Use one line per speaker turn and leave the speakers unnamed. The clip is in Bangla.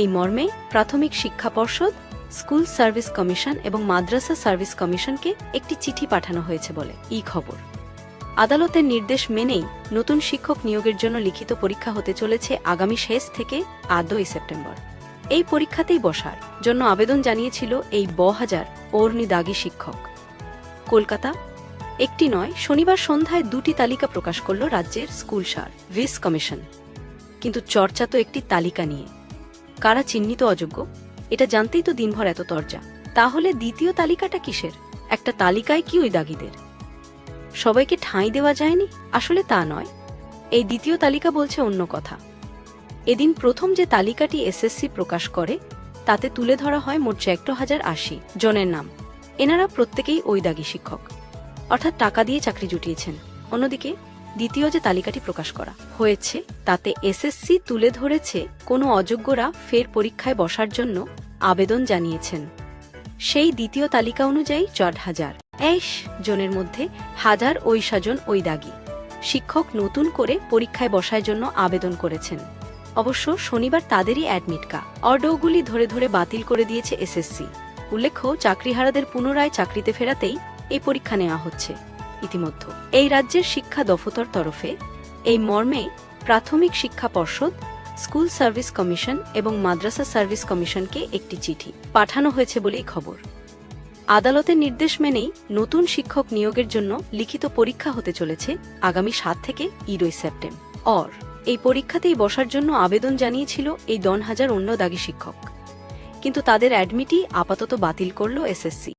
এই মর্মে প্রাথমিক শিক্ষা পর্ষদ, স্কুল সার্ভিস কমিশন এবং মাদ্রাসা সার্ভিস কমিশনকে একটি চিঠি পাঠানো হয়েছে বলে ই খবর। আদালতের নির্দেশ মেনেই নতুন শিক্ষক নিয়োগের জন্য লিখিত পরীক্ষা হতে চলেছে আগামী শেষ থেকে আদই সেপ্টেম্বর। এই পরীক্ষাতেই বসার জন্য আবেদন জানিয়েছিল এই ব হাজার অর্নি দাগি শিক্ষক। কলকাতা, একটি নয়, শনিবার সন্ধ্যায় দুটি তালিকা প্রকাশ করল রাজ্যের স্কুল সার, ভিস কমিশন। কিন্তু চর্চা তো একটি তালিকা নিয়ে। কারা চিহ্নিত অযোগ্য? এটা জানতেই তো দিনভর এত তরজা। তাহলে দ্বিতীয় তালিকাটা কিসের? একটা তালিকায় কি ওই দাগিদের? সবাইকে ঠাঁই দেওয়া যায়নি? আসলে তা নয়। এই দ্বিতীয় তালিকা বলছে অন্য কথা। এদিন প্রথম যে তালিকাটি এসএসসি প্রকাশ করে, তাতে তুলে ধরা হয় মোট একটা হাজার আশি জনের নাম। এনারা প্রত্যেকেই ওই দাগি শিক্ষক। অর্থাৎ টাকা দিয়ে চাকরি জুটিয়েছেন। অন্যদিকে দ্বিতীয় যে তালিকাটি প্রকাশ করা হয়েছে, তাতে এসএসসি তুলে ধরেছে কোনো অযোগ্যরা ফের পরীক্ষায় বসার জন্য আবেদন জানিয়েছেন। সেই দ্বিতীয় তালিকা অনুযায়ী চার হাজার এস জনের মধ্যে হাজার ঐশাজন ওই দাগি শিক্ষক নতুন করে পরীক্ষায় বসার জন্য আবেদন করেছেন। অবশ্য শনিবার তাদেরই অ্যাডমিট কা। অর্ডওগুলি ধরে ধরে বাতিল করে দিয়েছে এসএসসি। উল্লেখ্য, চাকরিহারাদের পুনরায় চাকরিতে ফেরাতেই এই পরীক্ষা নেওয়া হচ্ছে। ইতিমধ্যে। এই রাজ্যের শিক্ষা দফতর তরফে এই মর্মে প্রাথমিক শিক্ষা পর্ষদ, স্কুল সার্ভিস কমিশন এবং মাদ্রাসা সার্ভিস কমিশনকে একটি চিঠি পাঠানো হয়েছে বলেই খবর। আদালতের নির্দেশ মেনেই নতুন শিক্ষক নিয়োগের জন্য লিখিত পরীক্ষা হতে চলেছে আগামী সাত থেকে ইরোই সেপ্টেম্বর। অর, এই পরীক্ষাতেই বসার জন্য আবেদন জানিয়েছিল এই দন হাজার অন্য দাগি শিক্ষক। কিন্তু তাদের অ্যাডমিটই আপাতত বাতিল করল এসএসসি।